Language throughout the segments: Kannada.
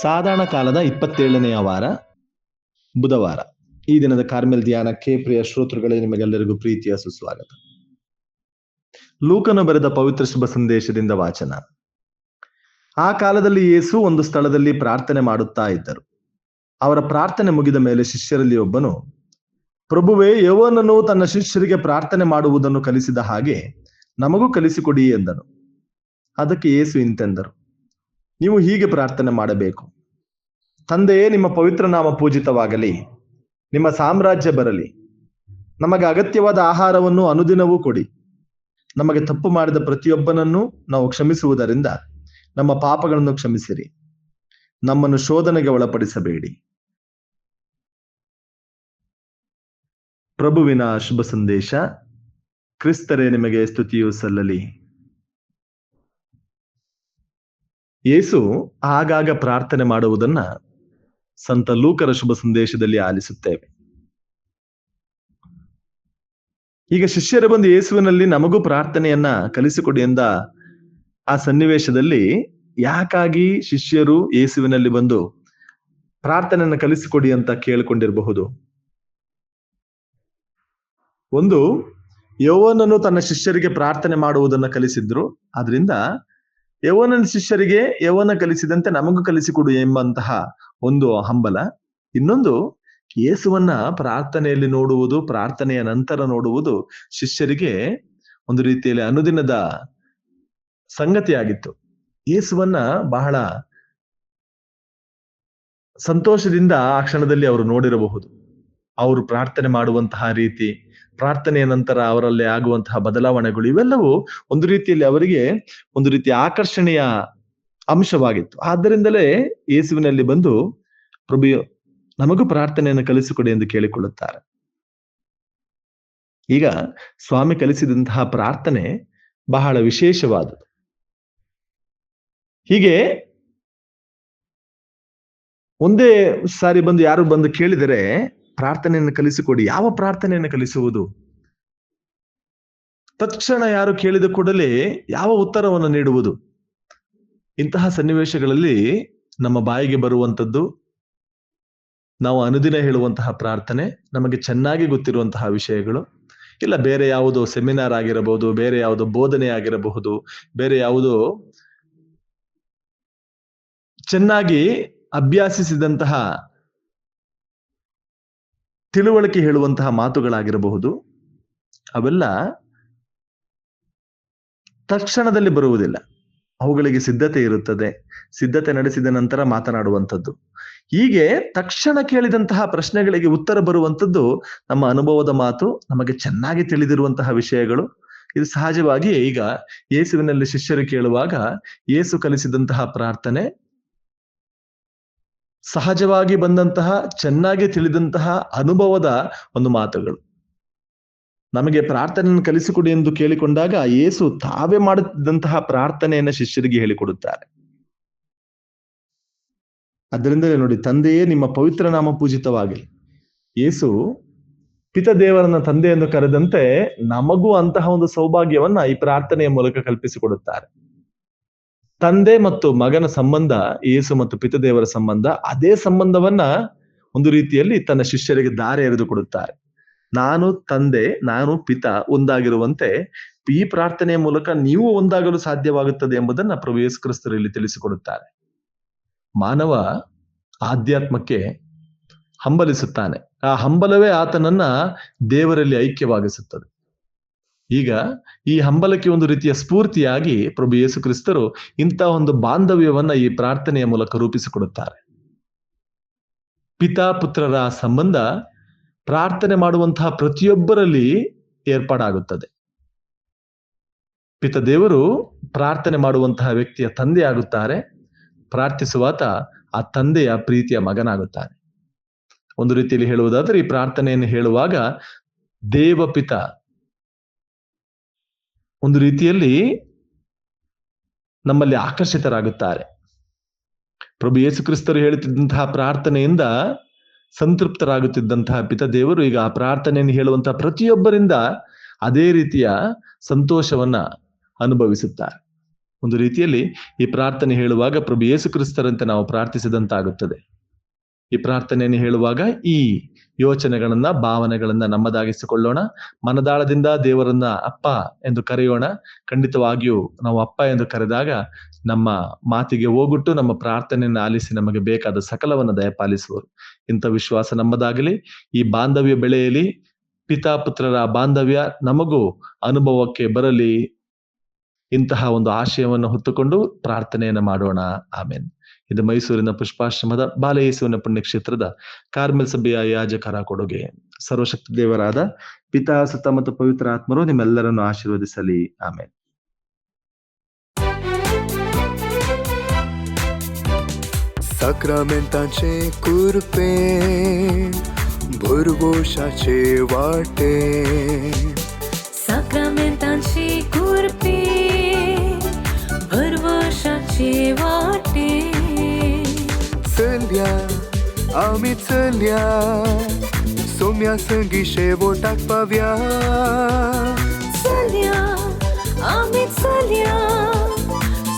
ಸಾಧಾರಣ ಕಾಲದ ಇಪ್ಪತ್ತೇಳನೆಯ ವಾರ, ಬುಧವಾರ. ಈ ದಿನದ ಕಾರ್ಮೆಲ್ ಧ್ಯಾನಕ್ಕೆ ಪ್ರಿಯ ಶ್ರೋತೃಗಳೇ, ನಿಮಗೆಲ್ಲರಿಗೂ ಪ್ರೀತಿಯ ಸುಸ್ವಾಗತ. ಲೂಕನು ಬರೆದ ಪವಿತ್ರ ಶುಭ ಸಂದೇಶದಿಂದ ವಾಚನ. ಆ ಕಾಲದಲ್ಲಿ ಯೇಸು ಒಂದು ಸ್ಥಳದಲ್ಲಿ ಪ್ರಾರ್ಥನೆ ಮಾಡುತ್ತಾ ಇದ್ದರು. ಅವರ ಪ್ರಾರ್ಥನೆ ಮುಗಿದ ಮೇಲೆ ಶಿಷ್ಯರಲ್ಲಿ ಒಬ್ಬನು, ಪ್ರಭುವೇ ಯವನನು ತನ್ನ ಶಿಷ್ಯರಿಗೆ ಪ್ರಾರ್ಥನೆ ಮಾಡುವುದನ್ನು ಕಲಿಸಿದ ಹಾಗೆ ನಮಗೂ ಕಲಿಸಿಕೊಡಿ ಎಂದನು. ಅದಕ್ಕೆ ಯೇಸು ಇಂತೆಂದರು ನೀವು ಹೀಗೆ ಪ್ರಾರ್ಥನೆ ಮಾಡಬೇಕು. ತಂದೆಯೇ, ನಿಮ್ಮ ಪವಿತ್ರ ನಾಮ ಪೂಜಿತವಾಗಲಿ. ನಿಮ್ಮ ಸಾಮ್ರಾಜ್ಯ ಬರಲಿ. ನಮಗೆ ಅಗತ್ಯವಾದ ಆಹಾರವನ್ನು ಅನುದಿನವೂ ಕೊಡಿ. ನಮಗೆ ತಪ್ಪು ಮಾಡಿದ ಪ್ರತಿಯೊಬ್ಬನನ್ನು ನಾವು ಕ್ಷಮಿಸುವುದರಿಂದ ನಮ್ಮ ಪಾಪಗಳನ್ನು ಕ್ಷಮಿಸಿರಿ. ನಮ್ಮನ್ನು ಶೋಧನೆಗೆ ಒಳಪಡಿಸಬೇಡಿ. ಪ್ರಭುವಿನ ಶುಭ ಸಂದೇಶ, ಕ್ರಿಸ್ತರೇ ನಿಮಗೆ ಸ್ತುತಿಯು ಸಲ್ಲಲಿ. ಯೇಸು ಆಗಾಗ ಪ್ರಾರ್ಥನೆ ಮಾಡುವುದನ್ನ ಸಂತ ಲೂಕರ ಶುಭ ಸಂದೇಶದಲ್ಲಿ ಆಲಿಸುತ್ತೇವೆ. ಈಗ ಶಿಷ್ಯರು ಬಂದು ಯೇಸುವಿನಲ್ಲಿ ನಮಗೂ ಪ್ರಾರ್ಥನೆಯನ್ನ ಕಲಿಸಿಕೊಡಿ ಎಂದ ಆ ಸನ್ನಿವೇಶದಲ್ಲಿ ಯಾಕಾಗಿ ಶಿಷ್ಯರು ಯೇಸುವಿನಲ್ಲಿ ಬಂದು ಪ್ರಾರ್ಥನೆಯನ್ನ ಕಲಿಸಿಕೊಡಿ ಅಂತ ಕೇಳಿಕೊಂಡಿರಬಹುದು? ಒಂದು, ಯೌವನನು ತನ್ನ ಶಿಷ್ಯರಿಗೆ ಪ್ರಾರ್ಥನೆ ಮಾಡುವುದನ್ನು ಕಲಿಸಿದ್ರು, ಆದ್ರಿಂದ ಯವನ ಶಿಷ್ಯರಿಗೆ ಯವನ ಕಲಿಸಿದಂತೆ ನಮಗೂ ಕಲಿಸಿಕೊಡು ಎಂಬಂತಹ ಒಂದು ಹಂಬಲ. ಇನ್ನೊಂದು, ಯೇಸುವನ್ನ ಪ್ರಾರ್ಥನೆಯಲ್ಲಿ ನೋಡುವುದು, ಪ್ರಾರ್ಥನೆಯ ನಂತರ ನೋಡುವುದು ಶಿಷ್ಯರಿಗೆ ಒಂದು ರೀತಿಯಲ್ಲಿ ಅನುದಿನದ ಸಂಗತಿಯಾಗಿತ್ತು. ಯೇಸುವನ್ನ ಬಹಳ ಸಂತೋಷದಿಂದ ಆ ಕ್ಷಣದಲ್ಲಿ ಅವರು ನೋಡಿರಬಹುದು. ಅವರು ಪ್ರಾರ್ಥನೆ ಮಾಡುವಂತಹ ರೀತಿ ಪ್ರಾರ್ಥನೆಯ ನಂತರ ಅವರಲ್ಲಿ ಆಗುವಂತಹ ಬದಲಾವಣೆಗಳು ಇವೆಲ್ಲವೂ ಒಂದು ರೀತಿಯಲ್ಲಿ ಅವರಿಗೆ ಒಂದು ರೀತಿಯ ಆಕರ್ಷಣೆಯ ಅಂಶವಾಗಿತ್ತು. ಆದ್ದರಿಂದಲೇ ಯೇಸುವಿನಲ್ಲಿ ಬಂದು ಪ್ರಭು, ನಮಗೂ ಪ್ರಾರ್ಥನೆಯನ್ನು ಕಲಿಸಿಕೊಡಿ ಎಂದು ಕೇಳಿಕೊಳ್ಳುತ್ತಾರೆ. ಈಗ ಸ್ವಾಮಿ ಕಲಿಸಿದಂತಹ ಪ್ರಾರ್ಥನೆ ಬಹಳ ವಿಶೇಷವಾದದ್ದು. ಹೀಗೆ ಒಂದೇ ಸಾರಿ ಬಂದು ಯಾರು ಬಂದು ಕೇಳಿದರೆ ಪ್ರಾರ್ಥನೆಯನ್ನು ಕಲಿಸಿಕೊಡಿ. ಯಾವ ಪ್ರಾರ್ಥನೆಯನ್ನು ಕಲಿಸುವುದು? ತಕ್ಷಣ ಯಾರು ಕೇಳಿದ ಕೂಡಲೇ ಯಾವ ಉತ್ತರವನ್ನು ನೀಡುವುದು? ಇಂತಹ ಸನ್ನಿವೇಶಗಳಲ್ಲಿ ನಮ್ಮ ಬಾಯಿಗೆ ಬರುವಂಥದ್ದು, ನಾವು ಅನುದಿನ ಹೇಳುವಂತಹ ಪ್ರಾರ್ಥನೆ, ನಮಗೆ ಚೆನ್ನಾಗಿ ಗೊತ್ತಿರುವಂತಹ ವಿಷಯಗಳು, ಇಲ್ಲ ಬೇರೆ ಯಾವುದೋ ಸೆಮಿನಾರ್ ಆಗಿರಬಹುದು, ಬೇರೆ ಯಾವುದೋ ಬೋಧನೆ ಆಗಿರಬಹುದು, ಬೇರೆ ಯಾವುದೋ ಚೆನ್ನಾಗಿ ಅಭ್ಯಾಸಿಸಿದಂತಹ ತಿಳುವಳಿಕೆ ಹೇಳುವಂತಹ ಮಾತುಗಳಾಗಿರಬಹುದು. ಅವೆಲ್ಲ ತಕ್ಷಣದಲ್ಲಿ ಬರುವುದಿಲ್ಲ. ಅವುಗಳಿಗೆ ಸಿದ್ಧತೆ ಇರುತ್ತದೆ. ಸಿದ್ಧತೆ ನಡೆಸಿದ ನಂತರ ಮಾತನಾಡುವಂಥದ್ದು. ಹೀಗೆ ತಕ್ಷಣ ಕೇಳಿದಂತಹ ಪ್ರಶ್ನೆಗಳಿಗೆ ಉತ್ತರ ಬರುವಂಥದ್ದು ನಮ್ಮ ಅನುಭವದ ಮಾತು, ನಮಗೆ ಚೆನ್ನಾಗಿ ತಿಳಿದಿರುವಂತಹ ವಿಷಯಗಳು. ಇದು ಸಹಜವಾಗಿ ಈಗ ಯೇಸುವಿನಲ್ಲಿ ಶಿಷ್ಯರು ಕೇಳುವಾಗ ಯೇಸು ಕಲಿಸಿದಂತಹ ಪ್ರಾರ್ಥನೆ ಸಹಜವಾಗಿ ಬಂದಂತಹ, ಚೆನ್ನಾಗಿ ತಿಳಿದಂತಹ ಅನುಭವದ ಒಂದು ಮಾತುಗಳು. ನಮಗೆ ಪ್ರಾರ್ಥನೆಯನ್ನು ಕಲಿಸಿಕೊಡಿ ಎಂದು ಕೇಳಿಕೊಂಡಾಗ ಯೇಸು ತಾವೇ ಮಾಡುತ್ತಿದ್ದಂತಹ ಪ್ರಾರ್ಥನೆಯನ್ನು ಶಿಷ್ಯರಿಗೆ ಹೇಳಿಕೊಡುತ್ತಾರೆ. ಅದರಿಂದಲೇ ನೋಡಿ, ತಂದೆಯೇ ನಿಮ್ಮ ಪವಿತ್ರ ನಾಮ ಪೂಜಿತವಾಗಲಿ ಯೇಸು ಪಿತ ದೇವರನ್ನ ತಂದೆ ಎಂದು ಕರೆದಂತೆ ನಮಗೂ ಅಂತಹ ಒಂದು ಸೌಭಾಗ್ಯವನ್ನ ಈ ಪ್ರಾರ್ಥನೆಯ ಮೂಲಕ ಕಲ್ಪಿಸಿಕೊಡುತ್ತಾರೆ. ತಂದೆ ಮತ್ತು ಮಗನ ಸಂಬಂಧ ಏಸು ಮತ್ತು ಪಿತದೇವರ ಸಂಬಂಧ, ಅದೇ ಸಂಬಂಧವನ್ನ ಒಂದು ರೀತಿಯಲ್ಲಿ ತನ್ನ ಶಿಷ್ಯರಿಗೆ ದಾರಿ ಎರೆದು ಕೊಡುತ್ತಾರೆ. ನಾನು ತಂದೆ, ನಾನು ಪಿತ ಒಂದಾಗಿರುವಂತೆ ಈ ಪ್ರಾರ್ಥನೆಯ ಮೂಲಕ ನೀವು ಒಂದಾಗಲು ಸಾಧ್ಯವಾಗುತ್ತದೆ ಎಂಬುದನ್ನ ಪ್ರಭು ಯೇಸು ಕ್ರಿಸ್ತರು ಇಲ್ಲಿ ತಿಳಿಸಿಕೊಡುತ್ತಾರೆ. ಮಾನವ ಆಧ್ಯಾತ್ಮಕ್ಕೆ ಹಂಬಲಿಸುತ್ತಾನೆ. ಆ ಹಂಬಲವೇ ಆತನನ್ನ ದೇವರಲ್ಲಿ ಐಕ್ಯವಾಗಿಸುತ್ತದೆ. ಈಗ ಈ ಹಂಬಲಕ್ಕೆ ಒಂದು ರೀತಿಯ ಸ್ಫೂರ್ತಿಯಾಗಿ ಪ್ರಭು ಯೇಸು ಕ್ರಿಸ್ತರು ಇಂತಹ ಒಂದು ಬಾಂಧವ್ಯವನ್ನ ಈ ಪ್ರಾರ್ಥನೆಯ ಮೂಲಕ ರೂಪಿಸಿಕೊಡುತ್ತಾರೆ. ಪಿತಾ ಪುತ್ರರ ಸಂಬಂಧ ಪ್ರಾರ್ಥನೆ ಮಾಡುವಂತಹ ಪ್ರತಿಯೊಬ್ಬರಲ್ಲಿ ಏರ್ಪಾಡಾಗುತ್ತದೆ. ಪಿತ ದೇವರು ಪ್ರಾರ್ಥನೆ ಮಾಡುವಂತಹ ವ್ಯಕ್ತಿಯ ತಂದೆ ಆಗುತ್ತಾರೆ. ಪ್ರಾರ್ಥಿಸುವಾತ ಆ ತಂದೆಯ ಪ್ರೀತಿಯ ಮಗನಾಗುತ್ತಾನೆ. ಒಂದು ರೀತಿಯಲ್ಲಿ ಹೇಳುವುದಾದ್ರೆ ಈ ಪ್ರಾರ್ಥನೆಯನ್ನು ಹೇಳುವಾಗ ದೇವಪಿತ ಒಂದು ರೀತಿಯಲ್ಲಿ ನಮ್ಮಲ್ಲಿ ಆಕರ್ಷಿತರಾಗುತ್ತಾರೆ. ಪ್ರಭು ಯೇಸು ಕ್ರಿಸ್ತರು ಹೇಳುತ್ತಿದ್ದಂತಹ ಪ್ರಾರ್ಥನೆಯಿಂದ ಸಂತೃಪ್ತರಾಗುತ್ತಿದ್ದಂತಹ ಪಿತದೇವರು ಈಗ ಆ ಪ್ರಾರ್ಥನೆಯನ್ನು ಹೇಳುವಂತಹ ಪ್ರತಿಯೊಬ್ಬರಿಂದ ಅದೇ ರೀತಿಯ ಸಂತೋಷವನ್ನ ಅನುಭವಿಸುತ್ತಾರೆ. ಒಂದು ರೀತಿಯಲ್ಲಿ ಈ ಪ್ರಾರ್ಥನೆ ಹೇಳುವಾಗ ಪ್ರಭು ಯೇಸು ಕ್ರಿಸ್ತರಂತೆ ನಾವು ಪ್ರಾರ್ಥಿಸಿದಂತಾಗುತ್ತದೆ. ಈ ಪ್ರಾರ್ಥನೆಯನ್ನು ಹೇಳುವಾಗ ಈ ಯೋಚನೆಗಳನ್ನ, ಭಾವನೆಗಳನ್ನ ನಮ್ಮದಾಗಿಸಿಕೊಳ್ಳೋಣ. ಮನದಾಳದಿಂದ ದೇವರನ್ನ ಅಪ್ಪ ಎಂದು ಕರೆಯೋಣ. ಖಂಡಿತವಾಗಿಯೂ ನಾವು ಅಪ್ಪ ಎಂದು ಕರೆದಾಗ ನಮ್ಮ ಮಾತಿಗೆ ಹೋಗುಟ್ಟು ನಮ್ಮ ಪ್ರಾರ್ಥನೆಯನ್ನು ಆಲಿಸಿ ನಮಗೆ ಬೇಕಾದ ಸಕಲವನ್ನು ದಯಪಾಲಿಸುವರು. ಇಂಥ ವಿಶ್ವಾಸ ನಮ್ಮದಾಗಲಿ. ಈ ಬಾಂಧವ್ಯ ಬೆಳೆಯಲಿ. ಪಿತಾ ಪುತ್ರರ ಬಾಂಧವ್ಯ ನಮಗೂ ಅನುಭವಕ್ಕೆ ಬರಲಿ. ಇಂತಹ ಒಂದು ಆಶಯವನ್ನು ಹೊತ್ತುಕೊಂಡು ಪ್ರಾರ್ಥನೆಯನ್ನು ಮಾಡೋಣ. ಆಮೇನ್. ಇದು ಮೈಸೂರಿನ ಪುಷ್ಪಾಶ್ರಮದ ಬಾಲಯೇಸುವಿನ ಪುಣ್ಯಕ್ಷೇತ್ರದ ಕಾರ್ಮೆಲ್ ಸಭೆಯ ಯಾಜಕರ ಕೊಡುಗೆ ಸರ್ವಶಕ್ತಿ ದೇವರಾದ ಪಿತಾ ಸುತ್ತ ಮತ್ತು ಪವಿತ್ರ ಆತ್ಮರು ನಿಮ್ಮೆಲ್ಲರನ್ನು ಆಶೀರ್ವದಿಸಲಿ ಆಮೇಲೆ साक्रामेंताचे कुरपे भुरगोशाचे वाटे साक्रामेंतांची कुरपी भरवशाचे वाटे vorbea Amițelea Somia să înghișe votac pavia Țelea, amițelea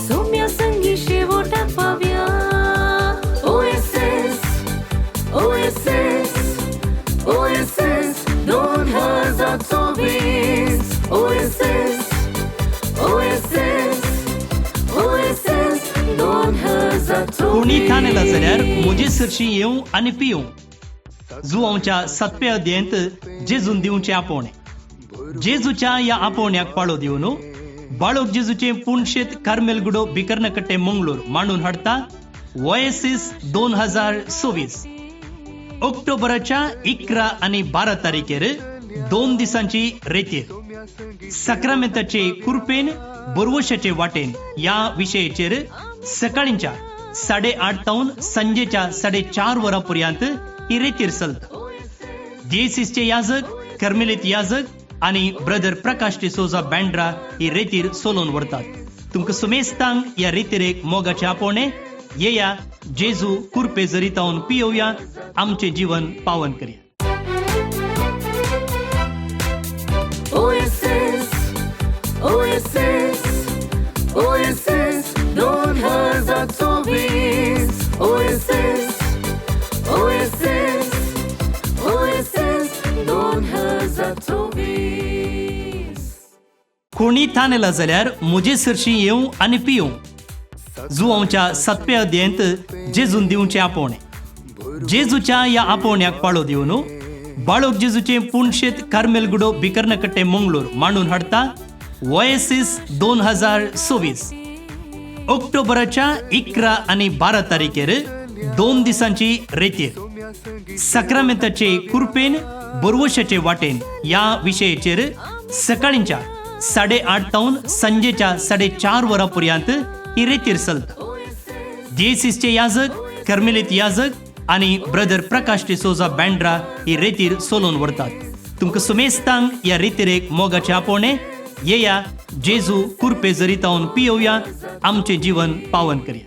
Somia să înghișe votac pavia OSS, OSS, OSS Don't hazard so कोणी चोवीस जाल्यार म्हजे सरशी येवं आनी पिवं जुवांच्या सातव्या अध्ययंत जेजून दिवचे आपोवणे जेजूच्या या आपोवण्याक पाळो दिवन बाळोक जेजूचे पुणशेत कार्मेलगुडो बिकर्नकट्टे मंगलोर मांडून हाडता वयसीस दोन हजार सव्वीस. ऑक्टोबराच्या इकरा आणि बारा तारखेर दोन दिसांची रेतीर. सक्रामेंताचे कुरपेन बोरवशाचे वाटेन या विषयाचेर सकाळींच्या साडे आठ संजेच्या साडे चार इरे तिरसल ही रेतीर जेसीसचे याजक कर्मेलित याजक आणि ब्रदर प्रकाश डिसोजा बँड्रा ही रेतीर सोलोन व्हरतात तुमकां सुमेस्तांग या रेतीरेक मोगाचे आपोवणे येया जेजू कुरपे जरी तावन पियोवया आमचे जीवन पावन करया कोणी थानेला जाल्यार म्हजे सरशी येवं आनी पियोवं जुवांच्या सातव्या अध्ययंत जेजून दिवचे आपोवणे जेजूच्या या आपोवण्याक पाळो दिवन बाळोक जेजूचे पुणशेत कार्मेलगुडो भिकर्णकट्टे मंगळूर मांडून हाडता वयसीस दोन हजार सव्वीस ऑक्टोबराच्या इकरा आणि बारा तारखेर दोन दिसांची रेतीर सक्रामेंताचे कुरपेन बोरवशाचे वाटेन या विशयाचेर सकाळींच्या साडे आठ तावन संजेच्या साडे चार वरां पर्यंत ही रेतीर चलता जेसीसचे याजक कर्मेलित याजक आणि ब्रदर प्रकाश डिसोजा बँड्रा ही रेतीर सोलोन व्हरतात तुमकां सुमेस्तांक या एक मोगाचे आपोवणे येया जेजू कुरपे जरी तावन पियोवया आमचे जीवन पावन करया.